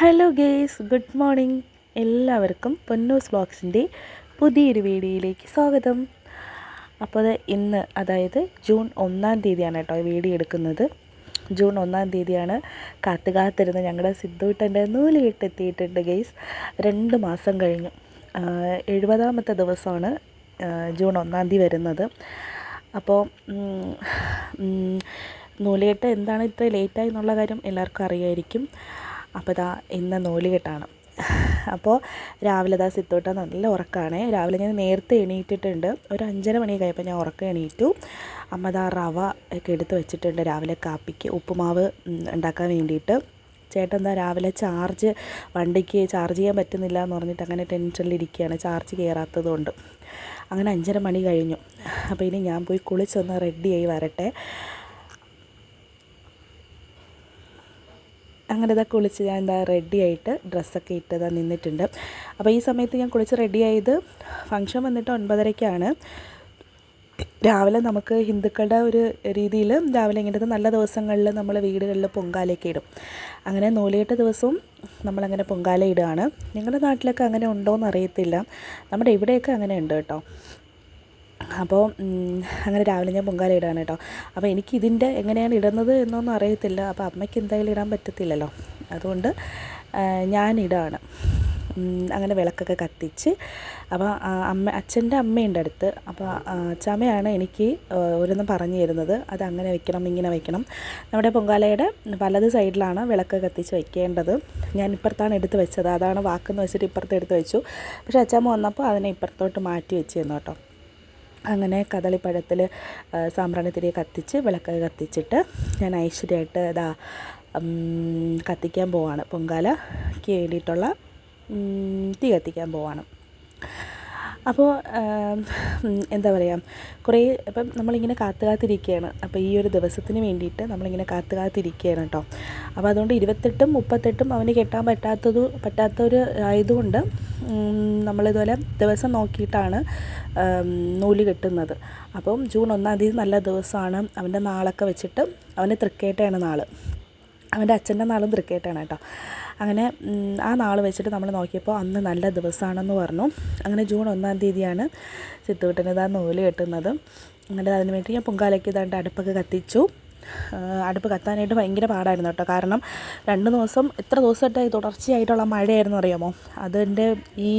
Hello guys good morning എല്ലാവർക്കും പൊന്നൂസ് ബ്ലോഗ്സിന്റെ പുതിയൊരു വീഡിയോയിലേക്ക് സ്വാഗതം. അപ്പോൾ ഇന്ന് അതായത് ജൂൺ ഒന്നാം തീയതിയാണ് കേട്ടോ വീഡിയോ എടുക്കുന്നത്. ജൂൺ ഒന്നാം തീയതിയാണ് കാത്തു കാത്തിരുന്ന് ഞങ്ങളുടെ സിദ്ധൂട്ടന്റെ നൂൽ കെട്ടെത്തിയിട്ടുണ്ട് ഗെയ്സ് രണ്ട് മാസം കഴിഞ്ഞു. എഴുപതാമത്തെ ദിവസമാണ് ജൂൺ ഒന്നാം തീയതി വരുന്നത്. അപ്പോൾ നൂലുകെട്ട് എന്താണ് ഇത്ര ലേറ്റായി എന്നുള്ള കാര്യം എല്ലാവർക്കും അറിയായിരിക്കും. അപ്പോൾ ഇതാ ഇന്ന് നൂലുകെട്ടാണ് അപ്പോൾ രാവിലെ ദാ സിത്തോട്ട നല്ല ഉറക്കമാണ് രാവിലെ ഞാൻ നേരത്തെ എണീറ്റിട്ടുണ്ട്. ഒരു അഞ്ചര മണി കഴിയപ്പോൾ ഞാൻ ഉറക്കം എണീറ്റു. അമ്മ ഇതാ റവ ഒക്കെ എടുത്ത് വെച്ചിട്ടുണ്ട് രാവിലെ കാപ്പിക്ക് ഉപ്പുമാവ് ഉണ്ടാക്കാൻ വേണ്ടിയിട്ട്. ചേട്ടൻ എന്താ രാവിലെ ചാർജ് വണ്ടിക്ക് ചാർജ് ചെയ്യാൻ പറ്റുന്നില്ല എന്ന് പറഞ്ഞിട്ട് അങ്ങനെ ടെൻഷനിലിരിക്കുകയാണ് ചാർജ് കയറാത്തത് കൊണ്ട്. അങ്ങനെ അഞ്ചര മണി കഴിഞ്ഞു. അപ്പോൾ ഇനി ഞാൻ പോയി കുളിച്ചൊന്ന് റെഡിയായി വരട്ടെ. അങ്ങനെ ഇതാ കുളിച്ച് ഞാൻ എന്താ റെഡി ആയിട്ട് ഡ്രസ്സൊക്കെ ഇട്ടതാ നിന്നിട്ടുണ്ട്. അപ്പോൾ ഈ സമയത്ത് ഞാൻ കുളിച്ച് റെഡി ആയത് ഫംഗ്ഷൻ വന്നിട്ട് ഒൻപതരയ്ക്കാണ് രാവിലെ നമുക്ക് ഹിന്ദുക്കളുടെ ഒരു രീതിയിൽ രാവിലെ ഇങ്ങനത്തെ നല്ല ദിവസങ്ങളിൽ നമ്മൾ വീടുകളിൽ പൊങ്കാലയൊക്കെ ഇടും. അങ്ങനെ നൂലുകെട്ട് ദിവസവും നമ്മളങ്ങനെ പൊങ്കാല ഇടുകയാണ്. നിങ്ങളുടെ നാട്ടിലൊക്കെ അങ്ങനെ ഉണ്ടോ എന്ന് അറിയത്തില്ല നമ്മുടെ ഇവിടെയൊക്കെ അങ്ങനെ ഉണ്ട് കേട്ടോ. അപ്പോൾ അങ്ങനെ രാവിലെ ഞാൻ പൊങ്കാല ഇടാണ് കേട്ടോ. അപ്പോൾ എനിക്ക് ഇതിന്റെ എങ്ങനെയാണ് ഇടുന്നത് എന്നൊന്നും അറിയത്തില്ല. അപ്പോൾ അമ്മയ്ക്ക് എന്തായാലും ഇടാൻ പറ്റത്തില്ലല്ലോ. അതുകൊണ്ട് ഞാനിടാണ് അങ്ങനെ വിളക്കൊക്കെ കത്തിച്ച് അപ്പോൾ അമ്മ അച്ഛന്റെ അമ്മയുണ്ട് അടുത്ത്. അപ്പോൾ ആ, എനിക്ക് ഓരോന്നും പറഞ്ഞു തരുന്നത്. അത് അങ്ങനെ വെക്കണം ഇങ്ങനെ വെക്കണം. നമ്മുടെ പൊങ്കാലയുടെ വലത് സൈഡിലാണ് വിളക്ക് കത്തിച്ച് വെക്കേണ്ടത്. ഞാൻ ഇപ്പുറത്താണ് എടുത്ത് വെച്ചത്. അതാണ് വാക്കെന്ന് വെച്ചിട്ട് ഇപ്പുറത്ത് എടുത്ത് വെച്ചു. പക്ഷേ അച്ഛമ്മ വന്നപ്പോൾ അതിനെ ഇപ്പുറത്തോട്ട് മാറ്റി വെച്ച് തന്നു കേട്ടോ. അങ്ങനെ കദളിപ്പഴത്തിൽ സാമ്പ്രാണിത്തിരി കത്തിച്ച് വിളക്ക് കത്തിച്ചിട്ട് ഞാൻ ഐശ്വര്യമായിട്ട് ഇതാ കത്തിക്കാൻ പോവാണ്. പൊങ്കാലയ്ക്ക് വേണ്ടിയിട്ടുള്ള തീ കത്തിക്കാൻ പോവാണ്. അപ്പോൾ എന്താ പറയുക കുറേ ഇപ്പം നമ്മളിങ്ങനെ കാത്തു കാത്തിരിക്കുകയാണ് അപ്പോൾ ഈ ഒരു ദിവസത്തിന് വേണ്ടിയിട്ട് നമ്മളിങ്ങനെ കാത്തു കാത്തിരിക്കുകയാണ് കേട്ടോ. അപ്പോൾ അതുകൊണ്ട് ഇരുപത്തെട്ടും മുപ്പത്തെട്ടും അവന് കെട്ടാൻ പറ്റാത്തത് പറ്റാത്തൊരു ആയതുകൊണ്ട് നമ്മളിതുപോലെ ദിവസം നോക്കിയിട്ടാണ് നൂൽ കെട്ടുന്നത്. അപ്പം ജൂൺ ഒന്നാം തീയതി നല്ല ദിവസമാണ്. അവന്റെ നാളൊക്കെ വെച്ചിട്ട് അവന് തൃക്കേട്ടയാണ് നാൾ അവന്റെ അച്ഛന്റെ നാളും തൃക്കേട്ടയാണ് കേട്ടോ. അങ്ങനെ ആ നാൾ വെച്ചിട്ട് നമ്മൾ നോക്കിയപ്പോൾ അന്ന് നല്ല ദിവസമാണെന്ന് പറഞ്ഞു. അങ്ങനെ ജൂൺ ഒന്നാം തീയതിയാണ് ചിത്തുവിട്ടനിതാ നൂൽ കെട്ടുന്നത്. അങ്ങനെ അതിന് വേണ്ടി ഞാൻ പൊങ്കാലയ്ക്ക് ഇതാണ്ട് അടുപ്പൊക്കെ കത്തിച്ചു. അടുപ്പ് കത്താനായിട്ട് ഭയങ്കര പാടായിരുന്നു കേട്ടോ. കാരണം രണ്ട് ദിവസം എത്ര ദിവസമായിട്ട് തുടർച്ചയായിട്ടുള്ള മഴയായിരുന്നു അറിയാമോ? അതിന്റെ ഈ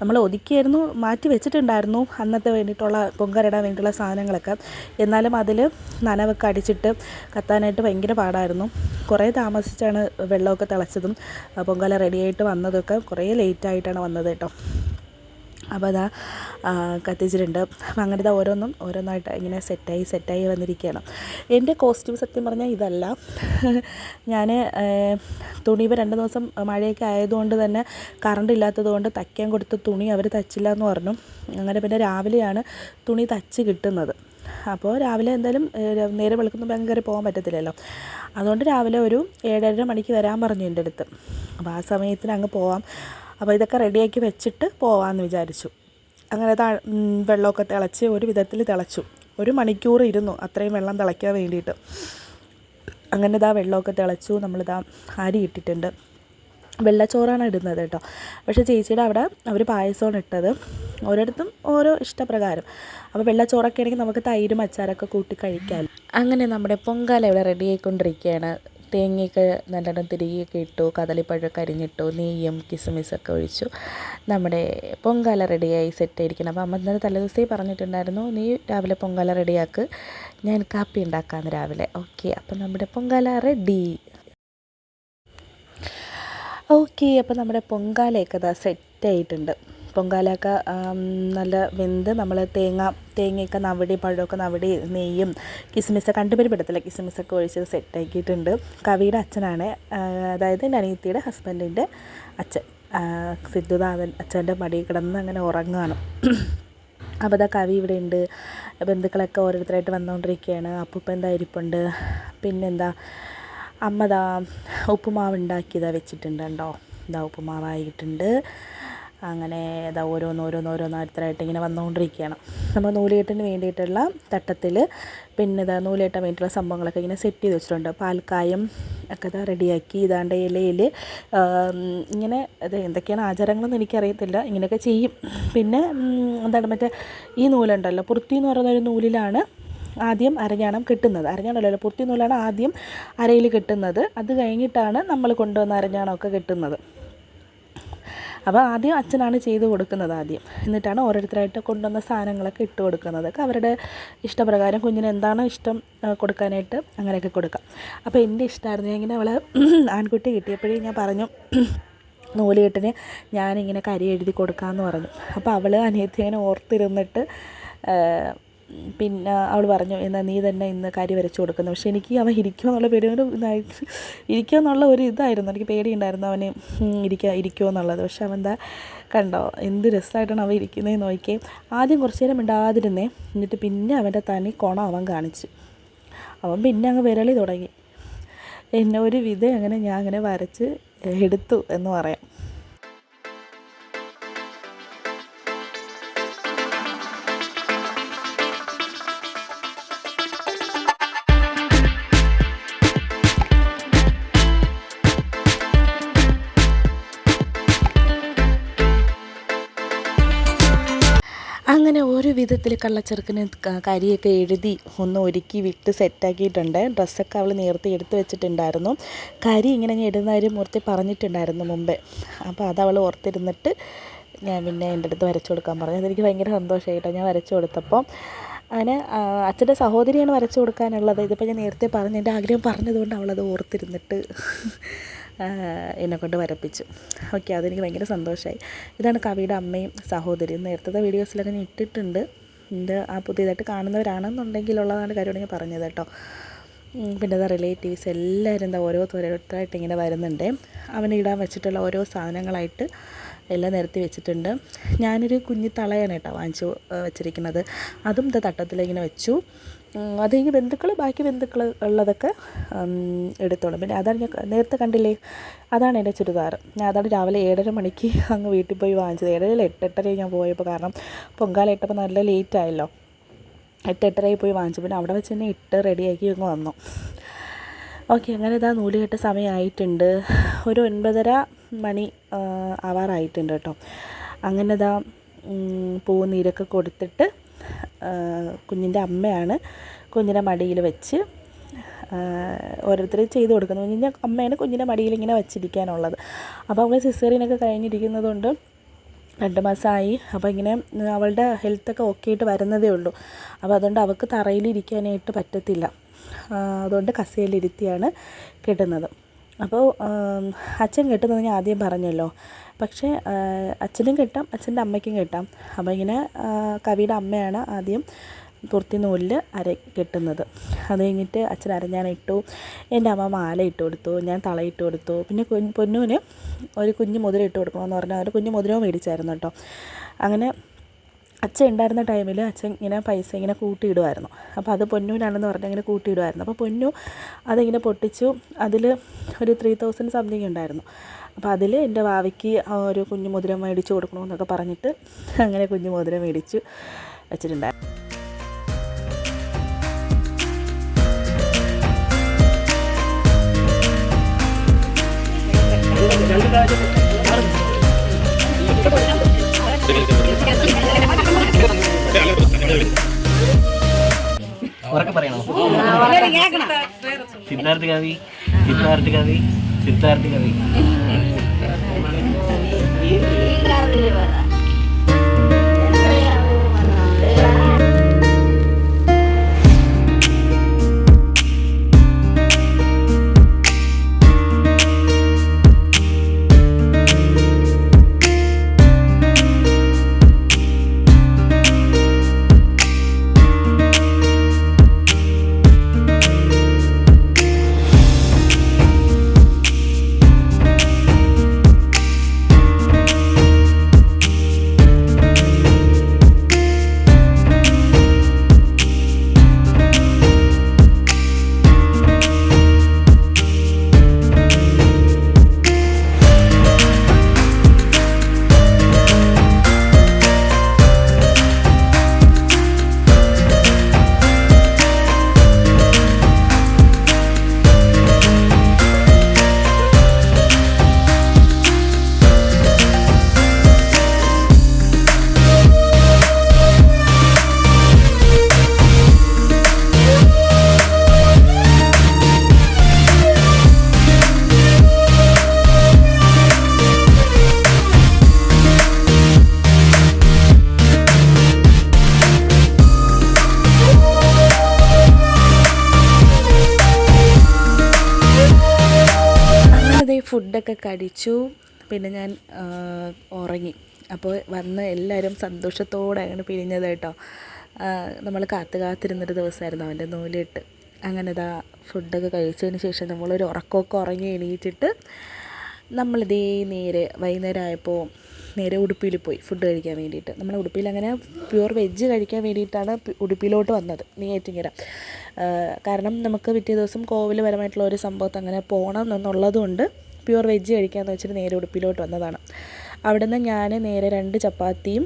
നമ്മൾ ഒതുക്കിയായിരുന്നു മാറ്റി വെച്ചിട്ടുണ്ടായിരുന്നു അന്നത്തെ വേണ്ടിയിട്ടുള്ള പൊങ്കരടാൻ വേണ്ടിയിട്ടുള്ള സാധനങ്ങളൊക്കെ. എന്നാലും അതിൽ നനവൊക്കെ അടിച്ചിട്ട് കത്താനായിട്ട് ഭയങ്കര പാടായിരുന്നു. കുറേ താമസിച്ചാണ് വെള്ളമൊക്കെ തിളച്ചതും പൊങ്കല റെഡിയായിട്ട് വന്നതൊക്കെ കുറേ ലേറ്റായിട്ടാണ് വന്നത് കേട്ടോ. അപ്പോൾ അതാ കത്തിച്ചിട്ടുണ്ട്. അപ്പം അങ്ങനെ ഇതാ ഓരോന്നും ഓരോന്നായിട്ട് ഇങ്ങനെ സെറ്റായി സെറ്റായി വന്നിരിക്കുകയാണ്. എന്റെ കോസ്റ്റ്യൂം സത്യം പറഞ്ഞാൽ ഇതല്ല. ഞാൻ തുണി ഇപ്പോൾ രണ്ട് ദിവസം മഴയൊക്കെ ആയതുകൊണ്ട് തന്നെ കറണ്ട് ഇല്ലാത്തത് കൊണ്ട് തയ്ക്കാൻ കൊടുത്ത തുണി അവർ തച്ചില്ല എന്ന് പറഞ്ഞു. അങ്ങനെ പിന്നെ രാവിലെയാണ് തുണി തച്ച് കിട്ടുന്നത്. അപ്പോൾ രാവിലെ എന്തായാലും നേരെ വെളുക്കുന്ന ബാങ്ക് കയറി പോകാൻ പറ്റത്തില്ലല്ലോ. അതുകൊണ്ട് രാവിലെ ഒരു ഏഴര മണിക്ക് വരാൻ പറഞ്ഞു എന്റെ അടുത്ത്. അപ്പോൾ ആ സമയത്തിന് അങ്ങ് പോവാം. അപ്പോൾ ഇതൊക്കെ റെഡിയാക്കി വെച്ചിട്ട് പോവാമെന്ന് വിചാരിച്ചു. അങ്ങനെ താ വെള്ളമൊക്കെ തിളച്ച് ഒരു വിധത്തിൽ തിളച്ചു. ഒരു മണിക്കൂർ ഇരുന്നു അത്രയും വെള്ളം തിളയ്ക്കാൻ വേണ്ടിയിട്ട്. അങ്ങനെ ഇതാ വെള്ളമൊക്കെ തിളച്ചു നമ്മളിതാ അരി ഇട്ടിട്ടുണ്ട്. വെള്ളച്ചോറാണ് ഇടുന്നത് കേട്ടോ. പക്ഷേ ചേച്ചിയുടെ അവിടെ അവർ പായസമാണ് ഇട്ടത്. ഓരോരുത്തും ഓരോ ഇഷ്ടപ്രകാരം. അപ്പോൾ വെള്ളച്ചോറൊക്കെ ആണെങ്കിൽ നമുക്ക് തൈരും അച്ചാറൊക്കെ കൂട്ടി കഴിക്കാം. അങ്ങനെ നമ്മുടെ പൊങ്കാല ഇവിടെ റെഡി ആയിക്കൊണ്ടിരിക്കുകയാണ്. തേങ്ങയൊക്കെ നല്ലോണം തിരികെയൊക്കെ ഇട്ടു കദളിപ്പഴമൊക്കെ അരിഞ്ഞിട്ടു നെയ്യും കിസ്മിസൊക്കെ ഒഴിച്ചു. നമ്മുടെ പൊങ്കാല റെഡിയായി സെറ്റ് ആയിരിക്കണം അപ്പോൾ അമ്മ ഇന്നലെ തലേദിവസേ പറഞ്ഞിട്ടുണ്ടായിരുന്നു നീ രാവിലെ പൊങ്കാല റെഡിയാക്ക് ഞാൻ കാപ്പി ഉണ്ടാക്കാമെന്ന് രാവിലെ. ഓക്കെ അപ്പം നമ്മുടെ പൊങ്കാല റെഡി ഓക്കെ അപ്പോൾ നമ്മുടെ പൊങ്കാലയൊക്കെ അതാ സെറ്റായിട്ടുണ്ട് പൊങ്കാലയൊക്കെ നല്ല വെന്ത് നമ്മൾ തേങ്ങ തേങ്ങയൊക്കെ നവടി പഴമൊക്കെ നവടി നെയ്യും കിസ്മിസൊക്കെ കണ്ടുപരിപ്പെടത്തില്ല കിസ്മിസൊക്കെ ഒഴിച്ച് സെറ്റാക്കിയിട്ടുണ്ട്. കവിയുടെ അച്ഛനാണ്. അതായത് എന്റെ അനിയത്തിയുടെ ഹസ്ബൻഡിന്റെ അച്ഛൻ. സിദ്ധുനാഥൻ അച്ഛന്റെ മടി കിടന്ന് അങ്ങനെ ഉറങ്ങുകയാണ് അപ്പോൾ അതാ കവി ഇവിടെ ഉണ്ട്. ബന്ധുക്കളൊക്കെ ഓരോരുത്തരായിട്ട് വന്നുകൊണ്ടിരിക്കുകയാണ്. അപ്പൂപ്പ എന്താ ഇരിപ്പുണ്ട്. പിന്നെന്താ? അമ്മ ദാ ഉപ്പുമാവ് ഉണ്ടാക്കിയതാ വെച്ചിട്ടുണ്ട് കേട്ടോ ഇതാ ഉപ്പുമാവായിട്ടുണ്ട്. അങ്ങനെ ഏതാ ഓരോന്ന് ഓരോന്ന് ഓരോന്നായിട്ട് ഇങ്ങനെ വന്നുകൊണ്ടിരിക്കുകയാണ്. നമ്മൾ നൂലുകെട്ടിന് വേണ്ടിയിട്ടുള്ള തട്ടത്തിൽ പിന്നെ ഇതാ നൂലുകെട്ടാൻ വേണ്ടിയിട്ടുള്ള സംഭവങ്ങളൊക്കെ ഇങ്ങനെ സെറ്റ് ചെയ്ത് വെച്ചിട്ടുണ്ട്. പാൽക്കായം ഒക്കെ ഇതാ റെഡിയാക്കി ഇതാണ്ട് ഇലയിൽ ഇങ്ങനെ ഇത് എന്തൊക്കെയാണ് ആചാരങ്ങളെന്ന് എനിക്കറിയത്തില്ല. ഇങ്ങനെയൊക്കെ ചെയ്യും. പിന്നെ എന്താണ് മറ്റേ ഈ നൂലുണ്ടല്ലോ പുറത്തി എന്ന് പറയുന്ന ഒരു നൂലിലാണ് ആദ്യം അരഞ്ഞാണം കിട്ടുന്നത്. അരഞ്ഞാണല്ലോ പുറത്തി നൂലാണ് ആദ്യം അരയിൽ കിട്ടുന്നത്. അത് കഴിഞ്ഞിട്ടാണ് നമ്മൾ കൊണ്ടുവന്ന അരഞ്ഞാണമൊക്കെ കിട്ടുന്നത്. അപ്പോൾ ആദ്യം അച്ഛനാണ് ചെയ്ത് കൊടുക്കുന്നത് ആദ്യം. എന്നിട്ടാണ് ഓരോരുത്തരായിട്ട് കൊണ്ടുവന്ന സാധനങ്ങളൊക്കെ ഇട്ട് കൊടുക്കുന്നത്. ഒക്കെ അവരുടെ ഇഷ്ടപ്രകാരം കുഞ്ഞിന് എന്താണ് ഇഷ്ടം കൊടുക്കാനായിട്ട് അങ്ങനെയൊക്കെ കൊടുക്കാം. അപ്പോൾ എന്റെ ഇഷ്ടമായിരുന്നു. ഇങ്ങനെ അവളെ ആൺകുട്ടി കിട്ടിയപ്പോഴേ ഞാൻ പറഞ്ഞു നൂലുകെട്ടിന് ഞാനിങ്ങനെ കരി എഴുതി കൊടുക്കാമെന്ന് പറഞ്ഞു. അപ്പോൾ അവൾ അനിയത്തി ഇങ്ങനെ ഓർത്തിരുന്നിട്ട് പിന്നെ അവൾ പറഞ്ഞു എന്നാൽ നീ തന്നെ ഇന്ന് കരി വരച്ചു കൊടുക്കുന്നു. പക്ഷേ എനിക്ക് അവൻ ഇരിക്കുമോ എന്നുള്ള പേടി ഒരു ഇതായിട്ട് ഇരിക്കുമോ എന്നുള്ള ഒരു ഇതായിരുന്നു. എനിക്ക് പേടിയുണ്ടായിരുന്നു അവന് ഇരിക്കുക ഇരിക്കുമോ എന്നുള്ളത്. പക്ഷെ അവൻ എന്താ കണ്ടോ എന്ത് രസമായിട്ടാണ് അവൻ ഇരിക്കുന്നതെന്ന് നോക്കിയേ. ആദ്യം കുറച്ച് നേരം മിണ്ടാതിരുന്നേ എന്നിട്ട് പിന്നെ അവന്റെ തനി കോണം അവൻ കാണിച്ചു. അവൻ പിന്നെ അങ്ങ് വിരളി തുടങ്ങി. എന്നെ ഒരു വിധം അങ്ങനെ ഞാൻ അങ്ങനെ വരച്ച് എടുത്തു എന്ന് പറയാം. വിധത്തിൽ കള്ളച്ചെറുക്കിന് കരിയൊക്കെ എഴുതി ഒന്ന് ഒരുക്കി വിട്ട് സെറ്റാക്കിയിട്ടുണ്ട്. ഡ്രസ്സൊക്കെ അവൾ നേരത്തെ എടുത്ത് വെച്ചിട്ടുണ്ടായിരുന്നു. കരി ഇങ്ങനെ ഇടുന്ന കാര്യം ഓർത്തി പറഞ്ഞിട്ടുണ്ടായിരുന്നു മുമ്പേ. അപ്പോൾ അത് അവൾ ഓർത്തിരുന്നിട്ട് ഞാൻ പിന്നെ എന്റെ അടുത്ത് വരച്ചു കൊടുക്കാൻ പറഞ്ഞു. അതെനിക്ക് ഭയങ്കര സന്തോഷമായിട്ടോ ഞാൻ വരച്ചു കൊടുത്തപ്പോൾ അങ്ങനെ അച്ഛന്റെ സഹോദരിയാണ് വരച്ചു കൊടുക്കാനുള്ളത്. ഇതിപ്പോൾ ഞാൻ നേരത്തെ പറഞ്ഞു എന്റെ ആഗ്രഹം പറഞ്ഞതുകൊണ്ട് അവളത് ഓർത്തിരുന്നിട്ട് എന്നെക്കൊണ്ട് വരപ്പിച്ചു. ഓക്കെ അതെനിക്ക് ഭയങ്കര സന്തോഷമായി ഇതാണ് കവിയുടെ അമ്മയും സഹോദരിയും. നേരത്തെ വീഡിയോസിലൊക്കെ ഞാൻ ഇട്ടിട്ടുണ്ട്. ഇത് ആ പുതിയതായിട്ട് കാണുന്നവരാണെന്നുണ്ടെങ്കിലുള്ളതാണ് കാര്യമാണ് ഞാൻ പറഞ്ഞത് കേട്ടോ. പിന്നെ എന്താ റിലേറ്റീവ്സ് എല്ലാവരും എന്താ ഓരോരുത്തരായിട്ട് ഇങ്ങനെ വരുന്നുണ്ട്. അവന് ഇടാൻ വെച്ചിട്ടുള്ള ഓരോ സാധനങ്ങളായിട്ട് എല്ലാം നിരത്തി വെച്ചിട്ടുണ്ട്. ഞാനൊരു കുഞ്ഞി തളയാണ് കേട്ടോ വാങ്ങിച്ചു വെച്ചിരിക്കുന്നത്. അതും ഇത് തട്ടത്തിലിങ്ങനെ വെച്ചു. അത് കഴിഞ്ഞ് ബന്ധുക്കൾ ബാക്കി ബന്ധുക്കൾ ഉള്ളതൊക്കെ എടുത്തോളും. പിന്നെ അതാണ് ഞാൻ നേരത്തെ കണ്ടില്ലേ അതാണ് എന്റെ ചുരിദാർ. ഞാൻ അതാണ് രാവിലെ ഏഴര മണിക്ക് അങ്ങ് വീട്ടിൽ പോയി വാങ്ങിച്ചത്. ഏഴര എട്ട് എട്ടര ഞാൻ പോയപ്പോൾ കാരണം പൊങ്കാല ഇട്ടപ്പോൾ നല്ല ലേറ്റ് ആയല്ലോ. എട്ട് എട്ടരയിൽ പോയി വാങ്ങിച്ചു. പിന്നെ അവിടെ വെച്ച് തന്നെ ഇട്ട് റെഡിയാക്കി അങ്ങ് വന്നു. ഓക്കെ അങ്ങനെ ഇതാ നൂലുകെട്ട സമയമായിട്ടുണ്ട്. ഒരു ഒൻപതര മണി ആവാറായിട്ടുണ്ട് കേട്ടോ. അങ്ങനെ ഇതാ പൂ നീരൊക്കെ കൊടുത്തിട്ട് കുഞ്ഞിന്റെ അമ്മയാണ് കുഞ്ഞിനെ മടിയിൽ വെച്ച് ഓരോരുത്തർ ചെയ്ത് കൊടുക്കുന്നത് കുഞ്ഞിന്റെ അമ്മയാണ് കുഞ്ഞിന്റെ മടിയിൽ ഇങ്ങനെ വെച്ചിരിക്കാനുള്ളത്. അപ്പോൾ അവൾ സിസേറിയനൊക്കെ കഴിഞ്ഞിരിക്കുന്നതുകൊണ്ട് രണ്ട് മാസമായി. അപ്പോൾ ഇങ്ങനെ അവളുടെ ഹെൽത്തൊക്കെ ഓക്കെ ആയിട്ട് വരുന്നതേ ഉള്ളൂ. അപ്പോൾ അതുകൊണ്ട് അവൾക്ക് തറയിലിരിക്കാനായിട്ട് പറ്റത്തില്ല. അതുകൊണ്ട് കസേലിരുത്തിയാണ് കെട്ടുന്നത്. അപ്പോൾ അച്ഛൻ കെട്ടുന്നത് ഞാൻ ആദ്യം പറഞ്ഞല്ലോ. പക്ഷേ അച്ഛനും കെട്ടാം അച്ഛന്റെ അമ്മയ്ക്കും കെട്ടാം. അപ്പോൾ ഇങ്ങനെ കവിയുടെ അമ്മയാണ് ആദ്യം പുറത്തി നൂലിൽ അര കെട്ടുന്നത്. അത് കഴിഞ്ഞിട്ട് അച്ഛൻ അരഞ്ഞാനിട്ടു എന്റെ അമ്മ മാല ഇട്ട് കൊടുത്തു ഞാൻ തള ഇട്ട് കൊടുത്തു. പിന്നെ പൊന്നൂന് ഒരു കുഞ്ഞു മുതിര ഇട്ട് കൊടുക്കണമെന്ന് പറഞ്ഞാൽ ഒരു കുഞ്ഞ് മുതിരവും മേടിച്ചായിരുന്നു കേട്ടോ. അങ്ങനെ അച്ഛൻ ഉണ്ടായിരുന്ന ടൈമിൽ അച്ഛൻ ഇങ്ങനെ പൈസ ഇങ്ങനെ കൂട്ടിയിടുമായിരുന്നു അപ്പോൾ അത് പൊന്നൂരാണെന്ന് പറഞ്ഞാൽ ഇങ്ങനെ കൂട്ടിയിടുമായിരുന്നു അപ്പോൾ പൊന്നു അതിങ്ങനെ പൊട്ടിച്ചു. അതിൽ ഒരു ത്രീ തൗസൻഡ് സംതിങ് ഉണ്ടായിരുന്നു. അപ്പോൾ അതിൽ എന്റെ വാവയ്ക്ക് ഒരു കുഞ്ഞു മോതിരം മേടിച്ചു കൊടുക്കണമെന്നൊക്കെ പറഞ്ഞിട്ട് അങ്ങനെ കുഞ്ഞു മോതിരം മേടിച്ചു വെച്ചിട്ടുണ്ടായിരുന്നു. ഉറക്കെ സിദ്ധാർത്ഥ കവി സിദ്ധാർത്ഥ കവി സിദ്ധാർത്ഥ കവി. ഫുഡൊക്കെ കഴിച്ചു പിന്നെ ഞാൻ ഉറങ്ങി. അപ്പോൾ വന്ന് എല്ലാവരും സന്തോഷത്തോടെയാണ് പിരിഞ്ഞത് കേട്ടോ. നമ്മൾ കാത്ത് കാത്തിരുന്നൊരു ദിവസമായിരുന്നു അവന്റെ നൂലിട്ട്. അങ്ങനെ ഇതാ ഫുഡൊക്കെ കഴിച്ചതിന് ശേഷം നമ്മളൊരു ഉറക്കമൊക്കെ ഉറങ്ങി എണീറ്റിട്ട് നമ്മളിതേ നേരെ വൈകുന്നേരം ആയപ്പോൾ നേരെ ഉടുപ്പിയിൽ പോയി ഫുഡ് കഴിക്കാൻ വേണ്ടിയിട്ട്. നമ്മൾ ഉടുപ്പിയിൽ അങ്ങനെ പ്യുവർ വെജ് കഴിക്കാൻ വേണ്ടിയിട്ടാണ് ഉടുപ്പിയിലോട്ട് വന്നത്. നെയ്യാറ്റിങ്കര കാരണം നമുക്ക് പിറ്റേ ദിവസം കോവിലപരമായിട്ടുള്ള ഒരു സംഭവത്ത് അങ്ങനെ പോകണം എന്നുള്ളതുകൊണ്ട് പ്യുവർ വെജ് കഴിക്കാമെന്ന് വെച്ചിട്ട് നേരെ ഉടുപ്പിലോട്ട് വന്നതാണ്. അവിടുന്ന് ഞാൻ നേരെ രണ്ട് ചപ്പാത്തിയും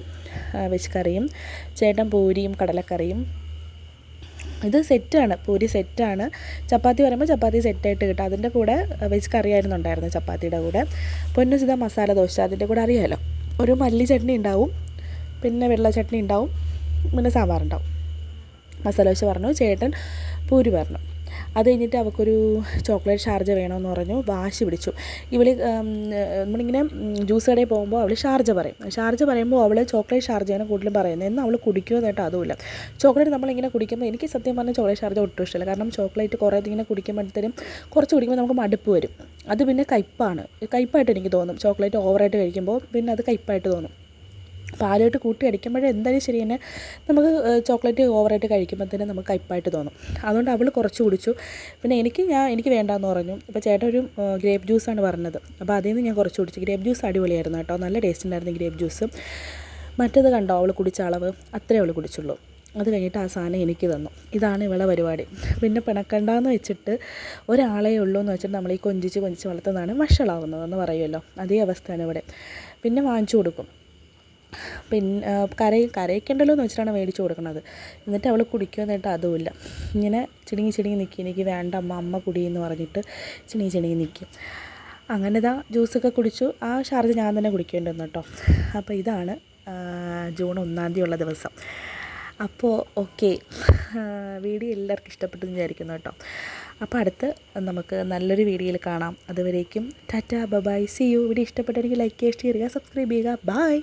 വെജ് കറിയും ചേട്ടൻ പൂരിയും കടലക്കറിയും. ഇത് സെറ്റാണ് പൂരി സെറ്റാണ് ചപ്പാത്തി പറയുമ്പോൾ ചപ്പാത്തി സെറ്റായിട്ട് കിട്ടും. അതിന്റെ കൂടെ വെജ് കറിയായിരുന്നു ഉണ്ടായിരുന്നത് ചപ്പാത്തിയുടെ കൂടെ. പൊന്നുസിത മസാല ദോശ അതിന്റെ കൂടെ അറിയാമല്ലോ ഒരു മല്ലി ചട്നി ഉണ്ടാവും പിന്നെ വെള്ള ചട്നി ഉണ്ടാവും പിന്നെ സാമ്പാറുണ്ടാവും മസാല ദോശ പറഞ്ഞു ചേട്ടൻ പൂരി പറഞ്ഞു. അത് കഴിഞ്ഞിട്ട് അവൾക്കൊരു ചോക്ലേറ്റ് ഷാർജ വേണമെന്ന് പറഞ്ഞു. വാശി പിടിച്ചു. ഇവൾ ഉം, നമ്മളിങ്ങനെ ജ്യൂസ് കടയിൽ പോകുമ്പോൾ അവൾ ഷാർജ പറയും. ഷാർജ പറയുമ്പോൾ അവൾ ചോക്ലേറ്റ് ഷാർജയാണ് കൂടുതലും പറയുന്നത്. എന്നാൽ അവൾ കുടിക്കുമെന്ന് കേട്ടോ അതുമില്ല. ചോക്ലേറ്റ് നമ്മളിങ്ങനെ കുടിക്കുമ്പോൾ എനിക്ക് സത്യം പറഞ്ഞാൽ ചോക്ലേറ്റ് ഷാർജ ഒട്ടും ഇഷ്ടമില്ല. കാരണം ചോക്ലേറ്റ് കുറേ ഇങ്ങനെ കുടിക്കുമ്പോഴത്തേനും കുറച്ച് കുടിക്കുമ്പോൾ നമുക്ക് മടുപ്പ് വരും. അത് പിന്നെ കയ്പ്പാണ്. കയ്പ്പായിട്ട് എനിക്ക് തോന്നും. ചോക്ലേറ്റ് ഓവറായിട്ട് കഴിക്കുമ്പോൾ പിന്നെ അത് കയ്പ്പായിട്ട് തോന്നും. പാലായിട്ട് കൂട്ടി അടിക്കുമ്പോഴേ എന്തായാലും ശരി തന്നെ നമുക്ക് ചോക്ലേറ്റ് ഓവറായിട്ട് കഴിക്കുമ്പോഴത്തേനും നമുക്ക് കയ്പ്പായിട്ട് തോന്നും. അതുകൊണ്ട് അവൾ കുറച്ച് കുടിച്ചു. പിന്നെ എനിക്ക് ഞാൻ എനിക്ക് വേണ്ടാന്ന് പറഞ്ഞു. ഇപ്പോൾ ചേട്ടൻ ഒരു ഗ്രേപ്പ് ജ്യൂസാണ് പറഞ്ഞത്. അപ്പോൾ അതിൽ നിന്ന് ഞാൻ കുറച്ച് കുടിച്ചു. ഗ്രേപ്പ് ജ്യൂസ് അടിപൊളിയായിരുന്നു കേട്ടോ. നല്ല ടേസ്റ്റ് ഉണ്ടായിരുന്നു ഗ്രേപ്പ് ജ്യൂസ്. മറ്റേത് കണ്ടോ? അവൾ കുടിച്ച അളവ്. അത്രേ അവൾ കുടിച്ചുള്ളൂ. അത് കഴിഞ്ഞിട്ട് ആ സാധനം എനിക്ക് തന്നു. ഇതാണ് ഇവളെ പരിപാടി. പിന്നെ പിണക്കണ്ടെന്ന് വെച്ചിട്ട് ഒരാളെ ഉള്ളൂ എന്ന് വെച്ചിട്ട് നമ്മൾ ഈ കൊഞ്ചിച്ച് കൊഞ്ചിച്ച് വളർത്തുന്നതാണ് വഷളാവുന്നതെന്ന് പറയുമല്ലോ. അതേ അവസ്ഥയാണ് ഇവിടെ. പിന്നെ വാങ്ങിച്ചു കൊടുക്കും. പിന്നെ കരയിൽ കരയി കരയിക്കണ്ടല്ലോ എന്ന് വെച്ചിട്ടാണ് മേടിച്ച് കൊടുക്കുന്നത്. എന്നിട്ട് അവൾ കുടിക്കുമെന്നിട്ട് അതുമില്ല. ഇങ്ങനെ ചിടുങ്ങി ചിടുങ്ങി നിൽക്കും എനിക്ക് വേണ്ട അമ്മ അമ്മ കുടിയെന്ന് പറഞ്ഞിട്ട് ചെടിങ്ങി ചെടിങ്ങി നിൽക്കും അങ്ങനെ ഇതാ ജ്യൂസൊക്കെ കുടിച്ചു. ആ ഷാർജ് ഞാൻ തന്നെ കുടിക്കേണ്ടി വന്നു കേട്ടോ. അപ്പോൾ ഇതാണ് ജൂൺ ഒന്നാം തീയതി ഉള്ള ദിവസം. അപ്പോൾ ഓക്കെ. വീഡിയോ എല്ലാവർക്കും ഇഷ്ടപ്പെട്ടു വിചാരിക്കുന്നു കേട്ടോ. അപ്പോൾ അടുത്ത് നമുക്ക് നല്ലൊരു വീഡിയോയിൽ കാണാം. അതുവരേക്കും tata bye bye see you. Video ഇഷ്ടപ്പെട്ടെങ്കിൽ ലൈക്ക് ചെയ്യുക ഷെയർ ചെയ്യുക സബ്സ്ക്രൈബ് ചെയ്യുക. ബൈ.